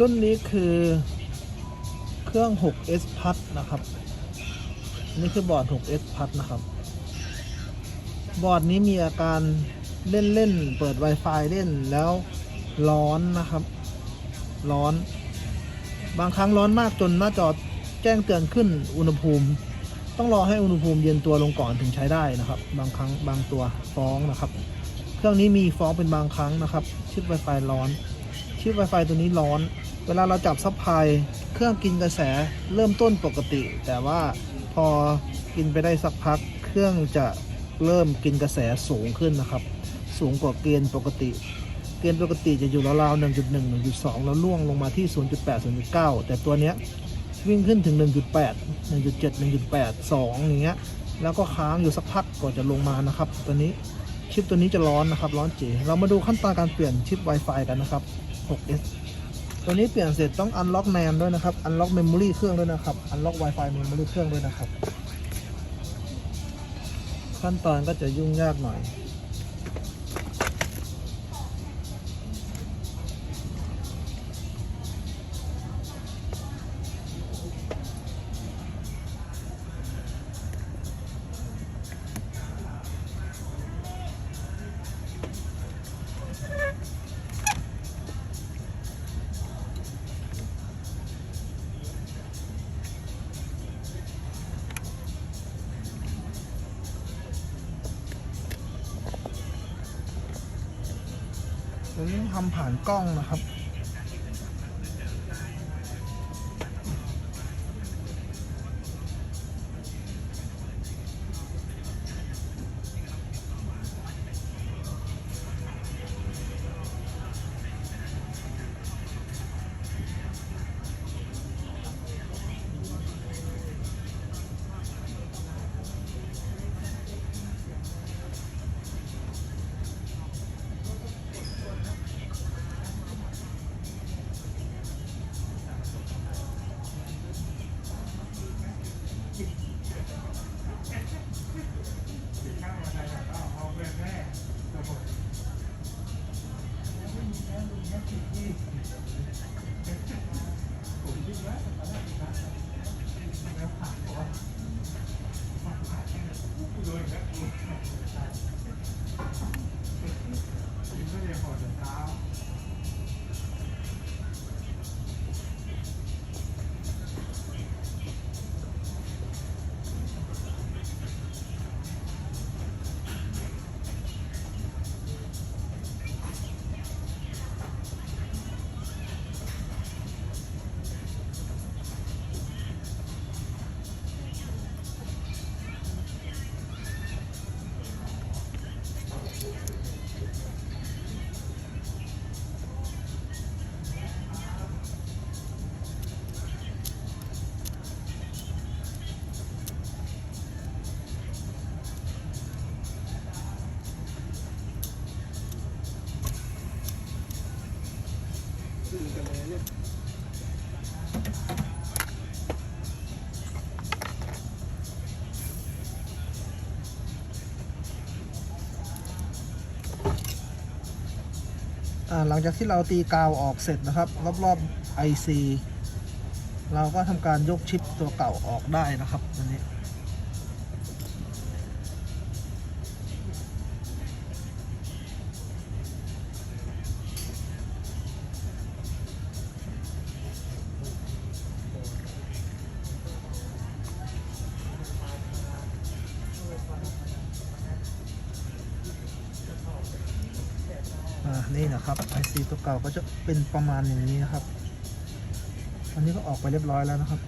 รุ่นนี้คือเครื่อง 6S Plus นะครับ นี่คือบอร์ด 6S Plus นะครับ บอร์ดนี้มีอาการเล่นเล่นเปิด Wi-Fi เล่นแล้วร้อนนะครับ ร้อน บางครั้งร้อนมากจนหน้าจอแจ้งเตือนขึ้นอุณหภูมิ ต้องรอให้อุณหภูมิเย็นตัวลงก่อนถึงใช้ได้นะครับ บางครั้งบางตัวฟ้องนะครับ เครื่องนี้มีฟ้องเป็นบางครั้งนะครับ ชิป Wi-Fi ร้อน ชิป Wi-Fi ตัวนี้ร้อน เวลาเราจับซับพลายเครื่องกินกระแสเริ่มต้นปกติ แต่ว่าพอกินไปได้สักพัก เครื่องจะเริ่มกินกระแสสูงขึ้นนะครับ สูงกว่าเกณฑ์ปกติ เกณฑ์ปกติจะอยู่ราวๆ1.1 1.2 แล้วล่วงลงมาที่ 0.8 0.9 แต่ตัวเนี้ยวิ่งขึ้นถึง 1.8 1.7 1.8 2 อย่างเงี้ย แล้วก็ค้างอยู่สักพักก่อนจะลงมานะครับ ตัวนี้ชิปตัวนี้จะร้อนนะครับ ร้อนจีเรามาดูขั้นตอนการเปลี่ยนชิป Wi-Fi กันนะครับ 6S ตัวนี้เปลี่ยนเสร็จต้องอันล็อกแนมด้วยนะครับ อันล็อกเมมโมรี่เครื่องด้วยนะครับอันล็อก Wi-Fi memory เครื่องด้วยนะครับ ขั้นตอนก็จะยุ่งยากหน่อย วนี้ทำผ่านกล้องนะครับ หลังจากที่เราตีกาวออกเสร็จนะครับ รอบๆ IC เราก็ทำการยกชิปตัวเก่าออกได้นะครับอันนี้ นะครับ IC ตัวเก่าก็จะเป็นประมาณอย่างนี้นะครับ อันนี้ก็ออกไปเรียบร้อยแล้วนะครับ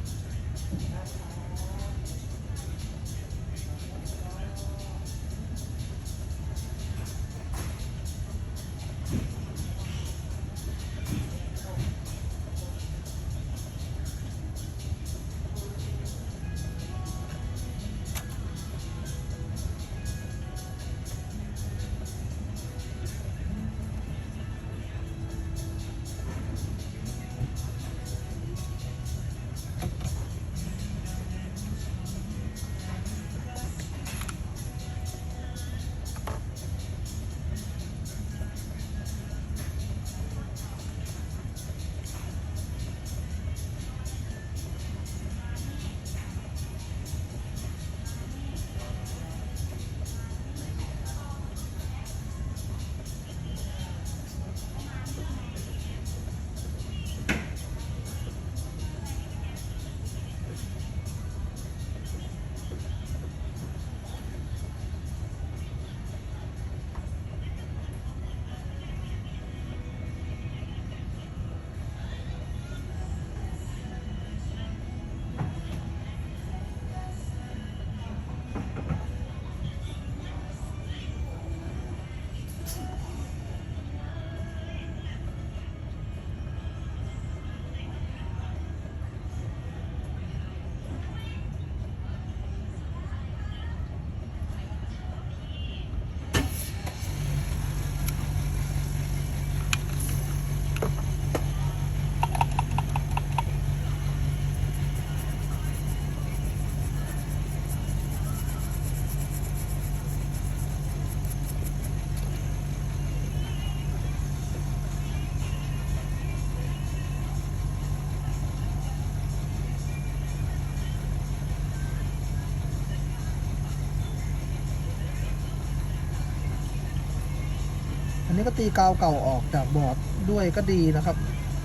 นี้ก็ตีกาวเก่าออกจากบอร์ดด้วยก็ดีนะครับ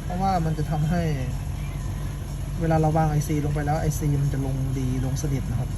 เพราะว่ามันจะทำให้ เวลาเราวางไอซีลงไปแล้วไอซีมันจะลงดีลงสนิทนะครับ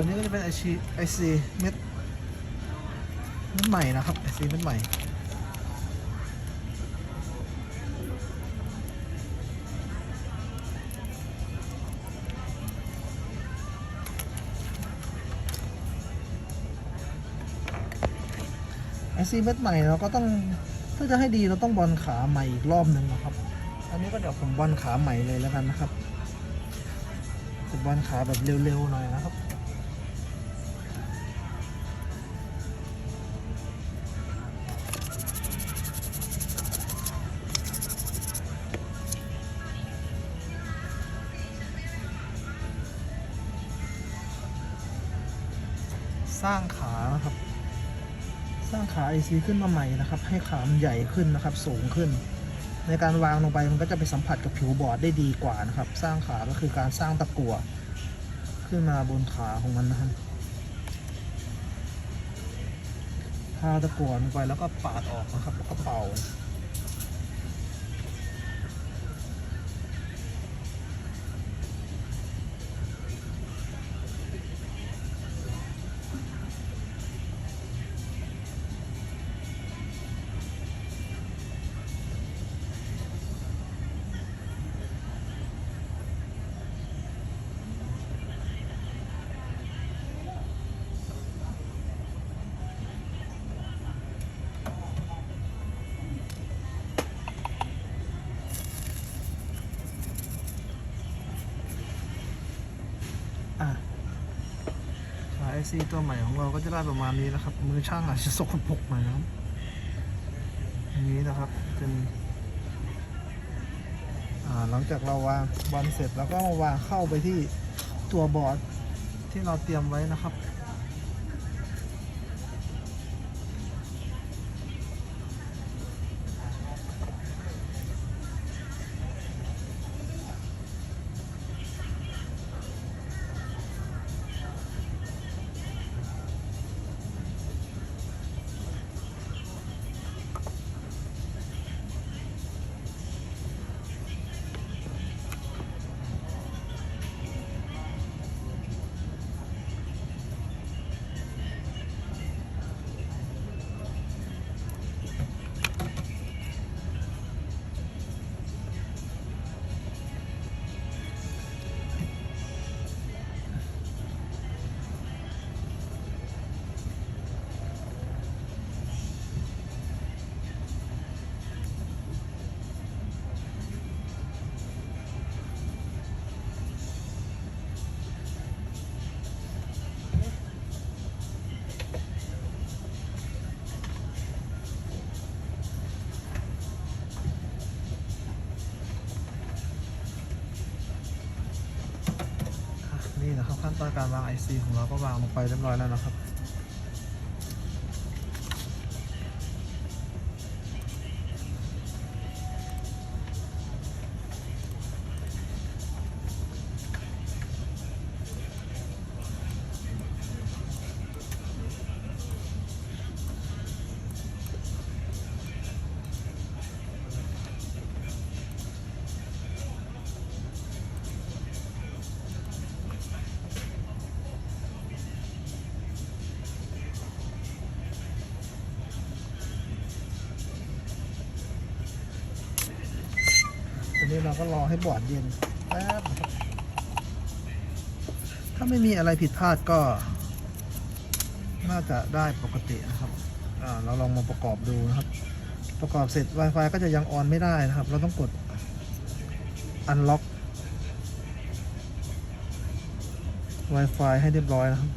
ตัวนี้ก็จะเป็น IC IC เม็ดเม็ดใหม่นะครับ IC เม็ดใหม่ไอซีเม็ดใหม่เราก็ต้องเพื่อจะให้ดีเราต้องบอลขาใหม่อีกรอบหนึ่งนะครับ อันนี้ก็เดี๋ยวผมบอลขาใหม่เลยแล้วกันนะครับจะบอลขาแบบเร็วๆหน่อยนะครับ IC ขึ้นมาใหม่นะครับ ให้ขามันใหญ่ขึ้นนะครับ สูงขึ้น ในการวางลงไปมันก็จะไปสัมผัสกับผิวบอร์ดได้ดีกว่านะครับ สร้างขาก็คือการสร้างตะกั่วขึ้นมาบนขาของมันนะครับทาตะกั่วลงไปแล้วก็ปาดออกนะครับแล้วก็เป่า ซีตัวใหม่ของเราก็จะได้ประมาณนี้นะครับ มือช่างอาจจะสกปรกหน่อยนะครับอย่างนี้นะครับ เป็นหลังจากเราวางบอลเสร็จแล้วก็มาวางเข้าไปที่ตัวบอร์ดที่เราเตรียมไว้นะครับ การวาง IC ของเราก็วางลงไปเรียบร้อยแล้วนะครับ ก็รอให้บอร์ดเย็นแป๊บถ้าไม่มีอะไรผิดพลาดก็ น่าจะได้ปกตินะครับเราลองมาประกอบดูนะครับ ประกอบเสร็จ Wi-Fi ก็จะยังออนไม่ได้นะครับ เราต้องกด unlock Wi-Fi ให้เรียบร้อยนะครับ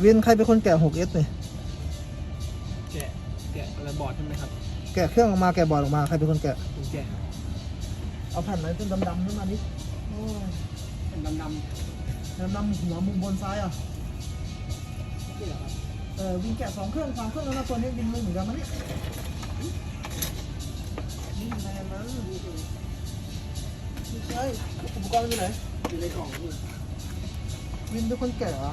เวียนใครเป็นคนแกะ 6S เนี่ยแกะแกะอะไรบอร์ดใช่ไหมครับแกะเครื่องออกมาแกะบอร์ดออกมาใครเป็นคนแกะ ผมแกะเอาแผ่นไหนเป็นดำๆขึ้นมาดิโอ้ยเป็นดำดำดำๆหัวมุมบนซ้ายอะ ๆนี่เหรอครับเออวินแกะสองเครื่องสามเครื่องแล้วนะตัวนี้วินไม่เหมือนกันมั้ยเนี่ยนี่แรงนะไม่ใช่อุปกรณ์มันอยู่ไหนอยู่ในกล่องนี่วินเป็นคนแกะเหรอ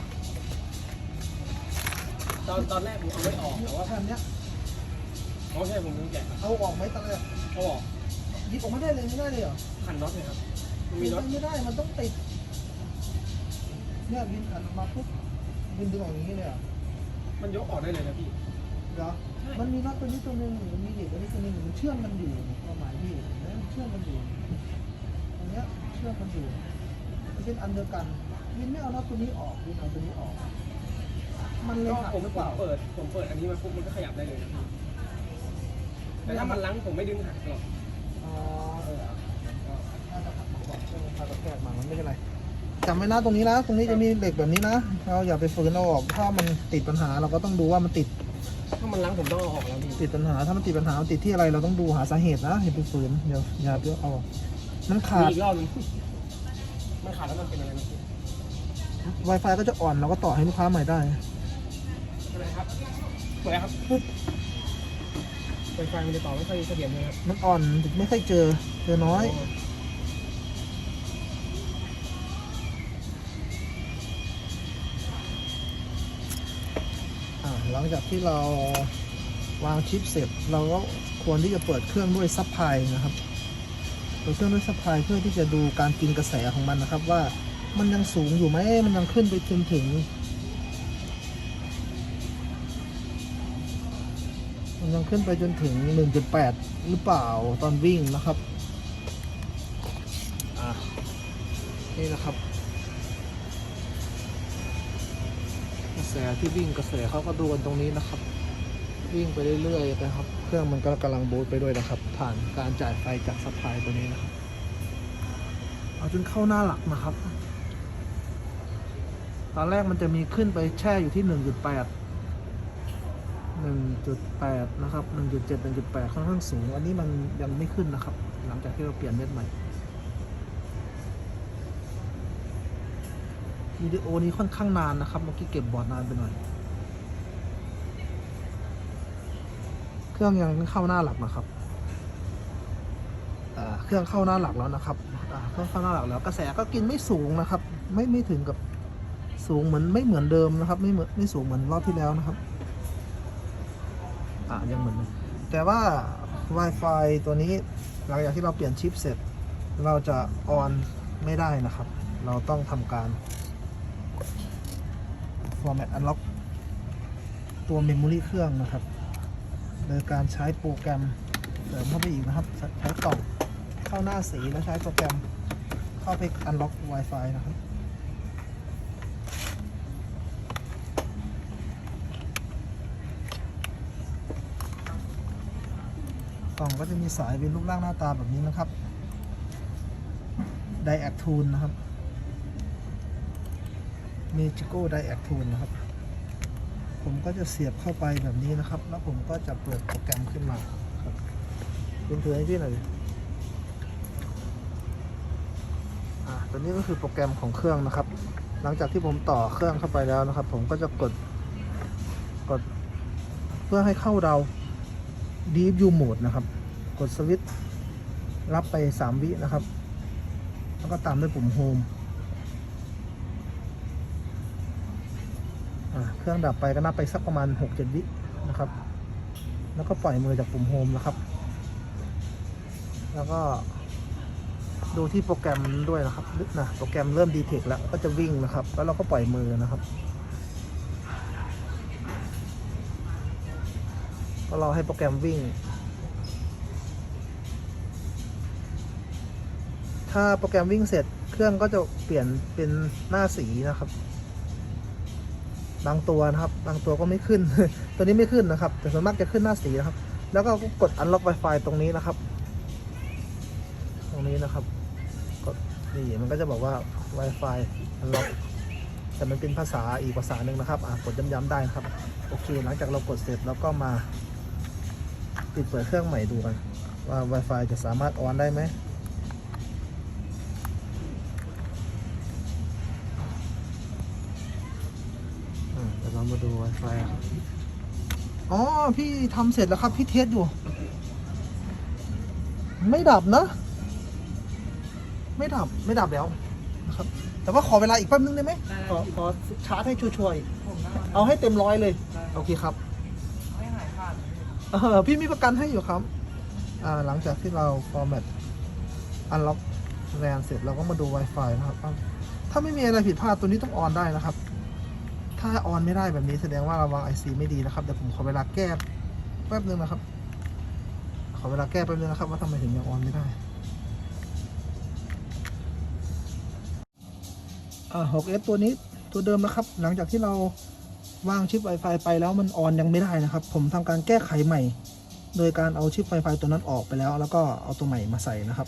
ตอนตอนแรกผมเอาไม่ออกแต่ว่าแผ่นเนี้ยเขาใช่ผมต้องแกะเอาออกไหมตอนแรกเขาบอกหยิบออกไม่ได้เลยไม่ได้เลยเหรอขันน็อตเลยครับมันมีน็อตไม่ได้มันต้องติดเนี่ยวินขันออกมาปุ๊บวินดึงออกอย่างนี้เลยเหรอมันยกออกได้เลยนะพี่เหรอใช่มันมีน็อตตัวนี้ตัวหนึงมันมีเหล็กตัวนี้ตัวหนึงมันเชื่อมกันอยู่ความหมายพี่เห็นไหมมันเชื่อมกันอยู่ตรงเนี้ยเชื่อมกันอยู่มันเป็นอันเดียวกันวินไม่เอาน็อตตัวนี้ออกวินเอาตัวนี้ออก มันเลยก็หักผมหรือผเปมล่า เปิด ผมเปิดอันนี้มาปุ๊บมันก็ขยับได้เลยนะพี่แต่ถ้ามันลังผมไม่ดึงหักหรอกอ๋อเออถ้าจะหักมาก่อนเออถ้าจะแกะมามันไม่เป็นไรจำไว้นะตรงนี้นะตรงนี้จะมีเหล็กแบบนี้นะเราอย่าไปฝืนเอาออกถ้ามันติดปัญหาเราก็ต้องดูว่ามันติดถ้ามันลังผมต้องเอาออกแล้วพี่ติดปัญหาถ้ามันติดปัญหามันติดที่อะไรเราต้องดูหาสาเหตุนะอย่าไปฝืนเดี๋ยวอย่าไปเอาออกมันขามีดอีกรอบนึงมันขาดแล้วมันเป็นอะไรนะพี่ Wi-Fi ก็จะอ่อนเราก็ต่อให้ลูกค้าใหม่ได้ อะไรครับเปิดครับปุ๊บไฟไฟมันจะต่อไม่ค่อยเสถียรเลยครับมันอ่อนไม่ค่อยเจอ เจอน้อยอ่าหลังจากที่เราวางชิปเสร็จ เราก็ควรที่จะเปิดเครื่องด้วยซับไพลายนะครับ เปิดเครื่องด้วยซับไพลายเพื่อที่จะดูการกินกระแสของมันนะครับ ว่ามันยังสูงอยู่ไหมมันยังขึ้นไปจนถึง มังขึ้นไปจนถึง 1.8 หรือเปล่าตอนวิ่งนะครับอ่านี่นะครับ กระแสที่วิ่งกระแสเขาก็ดูกันตรงนี้นะครับ วิ่งไปเรื่อยๆนะครับ เครื่องมันก็กำลังบูตไปด้วยนะครับ ผ่านการจ่ายไฟจากซัพพลายตัวนี้นะครับ เอาจนเข้าหน้าหลักนะครับ ตอนแรกมันจะมีขึ้นไปแช่อยู่ที่ 1.8 1.8 นะครับ 1.7 1.8 ค่อนข้างสูง อันนี้มันยังไม่ขึ้นนะครับ หลังจากที่เราเปลี่ยนเม็ดใหม่ วิดีโอนี้ค่อนข้างนานนะครับ เมื่อกี้เก็บบอร์ดนานไปหน่อย เครื่องยังไม่เข้าหน้าหลักนะครับเครื่องเข้าหน้าหลักแล้วนะครับเครื่องเข้าหน้าหลักแล้ว กระแสก็กินไม่สูงนะครับ ไม่ไม่ถึงกับสูงเหมือนไม่เหมือนเดิมนะครับ ไม่เหมือนไม่สูงเหมือนรอบที่แล้วนะครับ อ่ายังเหมือนเดิมแต่ว่า Wi-Fi ตัวนี้หลังจากที่เราเปลี่ยนชิปเสร็จ เราจะออนไม่ได้นะครับ เราต้องทำการ format unlock ตัว memory เครื่องนะครับ โดยการใช้โปรแกรมเสริมเข้าไปอีกนะครับ ใช้กล่องเข้าหน้าสีแล้วใช้โปรแกรมเข้าไป unlock Wi-Fi นะครับ ล่องก็จะมีสายเป็นรูปร่างหน้าตาแบบนี้นะครับไดแอคทูนนะครับเมจิโก้ไดแอคทูนนะครับ ผมก็จะเสียบเข้าไปแบบนี้นะครับ แล้วผมก็จะเปิดโปรแกรมขึ้นมาครับคุณถือให้พี่หน่อยอ่าตัวนี้ก็คือโปรแกรมของเครื่องนะครับ หลังจากที่ผมต่อเครื่องเข้าไปแล้วนะครับ ผมก็จะกดกดเพื่อให้เข้าเรา Deep View Mode นะครับ กดสวิตช์รับไป 3 วินะครับ แล้วก็ตามด้วยปุ่ม Home เครื่องดับไปก็นับไปสักประมาณ 6-7 วินะครับ แล้วก็ปล่อยมือจากปุ่ม Home นะครับ แล้วก็ดูที่โปรแกรมด้วยนะครับนะโปรแกรมเริ่มดีเทคแล้วก็จะวิ่งนะครับ แล้วเราก็ปล่อยมือนะครับ ก็รอให้โปรแกรมวิ่ง ถ้าโปรแกรมวิ่งเสร็จเครื่องก็จะเปลี่ยนเป็นหน้าสีนะครับ บางตัวนะครับ บางตัวก็ไม่ขึ้น ตัวนี้ไม่ขึ้นนะครับ แต่ส่วนมากจะขึ้นหน้าสีนะครับ แล้วก็กด unlock Wi-Fi ตรงนี้นะครับ ตรงนี้นะครับ กดนี่มันก็จะบอกว่า Wi-Fi unlock แต่มันเป็นภาษาอีกภาษาหนึ่งนะครับ อะกดย้ำๆได้นะครับ โอเค หลังจากเรากดเสร็จแล้วก็มา ปิดเปิดเครื่องใหม่ดูกันว่า Wi-Fi จะสามารถออนได้ไหมอ่าเดี๋ยวเรามาดู Wi-Fi อ๋อ พี่ทำเสร็จแล้วครับ พี่เทสอยู่ ไม่ดับนะ ไม่ดับ ไม่ดับแล้วนะครับ แต่ว่าขอเวลาอีกแป๊บนึงได้ไหมขอขอชาร์จให้ชัวร์ๆอีกเอาให้เต็มร้อยเลย โอเคครับ เออพี่มีประกันให้อยู่ครับ อ่าหลังจากที่เรา format unlock LAN เสร็จเราก็มาดู Wi-Fi นะครับ ถ้าไม่มีอะไรผิดพลาดตัวนี้ต้องออนได้นะครับ ถ้าออนไม่ได้แบบนี้แสดงว่าเราวาง IC ไม่ดีนะครับ เดี๋ยวผมขอเวลาแก้แป๊บนึงนะครับ ขอเวลาแก้แป๊บนึงนะครับ ว่าทำไมถึงยังออนไม่ได้อ่า 6S ตัวนี้ตัวเดิมนะครับ หลังจากที่เรา วางชิป Wi-Fi ไปแล้วมันออนยังไม่ได้นะครับ ผมทำการแก้ไขใหม่ โดยการเอาชิป Wi-Fi ตัวนั้นออกไปแล้ว แล้วก็เอาตัวใหม่มาใส่นะครับ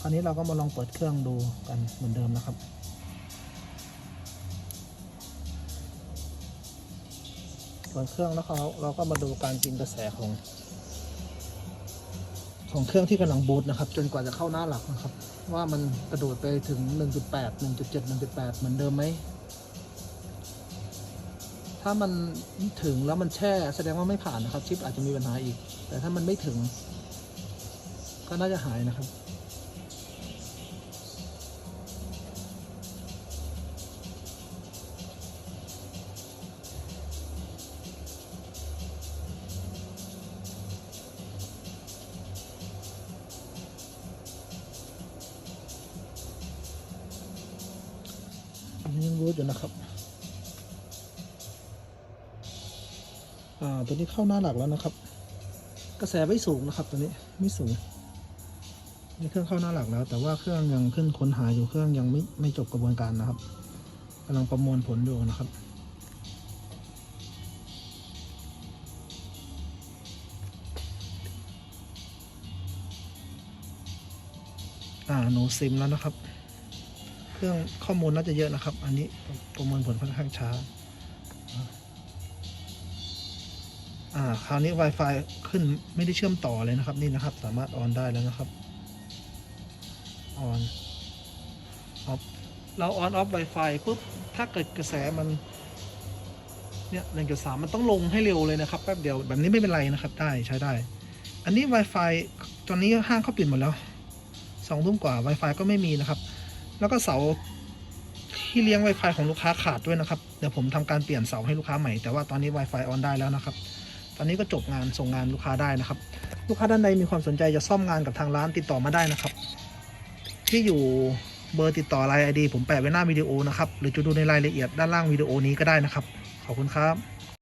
คราวนี้เราก็มาลองเปิดเครื่องดูกันเหมือนเดิมนะครับเปิดเครื่องแล้วเขาเราก็มาดูการกินกระแสของของเครื่องที่กำลังบูตนะครับ จนกว่าจะเข้าหน้าหลักนะครับ ว่ามันกระโดดไปถึง 1.8 1.7 1.8 เหมือนเดิมไหม ถ้ามันถึงแล้วมันแช่แสดงว่าไม่ผ่านนะครับ ชิปอาจจะมีปัญหาอีก แต่ถ้ามันไม่ถึง ก็น่าจะหายนะครับ ยังรู้อยู่นะครับ อ่าตัวนี้เข้าหน้าหลักแล้วนะครับ กระแสไม่สูงนะครับ ตัวนี้ไม่สูงนี่เครื่องเข้าหน้าหลักแล้ว แต่ว่าเครื่องยังขึ้นค้นหาอยู่เครื่องยังไม่ไม่จบกระบวนการนะครับกำลังประมวลผลอยู่นะครับอ่าหนูซิมแล้วนะครับ เครื่องข้อมูลน่าจะเยอะนะครับ อันนี้ประมวลผลค่อนข้างช้า อ่าคราวนี้ Wi-Fi ขึ้นไม่ได้เชื่อมต่อเลยนะครับ นี่นะครับ สามารถออนได้แล้วนะครับออนออฟเราออนออฟ Wi-Fi ปุ๊บถ้าเกิดกระแสมัน เนี่ยหนึ่งจุดสามมันต้องลงให้เร็วเลยนะครับแป๊บเดียวแบบนี้ไม่เป็นไรนะครับ ได้ใช้ได้ อันนี้ Wi-Fi ตอนนี้ห้างเขาปิดหมดแล้วสองทุ่มกว่า Wi-Fi ก็ไม่มีนะครับ แล้วก็เสาที่เลี้ยง Wi-Fi ของลูกค้าขาดด้วยนะครับ เดี๋ยวผมทำการเปลี่ยนเสาให้ลูกค้าใหม่ แต่ว่าตอนนี้ Wi-Fi ออนได้แล้วนะครับ ตอนนี้ก็จบงานส่งงานลูกค้าได้นะครับ ลูกค้าด้านใดมีความสนใจจะซ่อมงานกับทางร้านติดต่อมาได้นะครับ ที่อยู่เบอร์ติดต่อไลน์ไอดีผมแปะไว้หน้าวิดีโอนะครับ หรือจะดูในรายละเอียดด้านล่างวิดีโอนี้ก็ได้นะครับ ขอบคุณครับ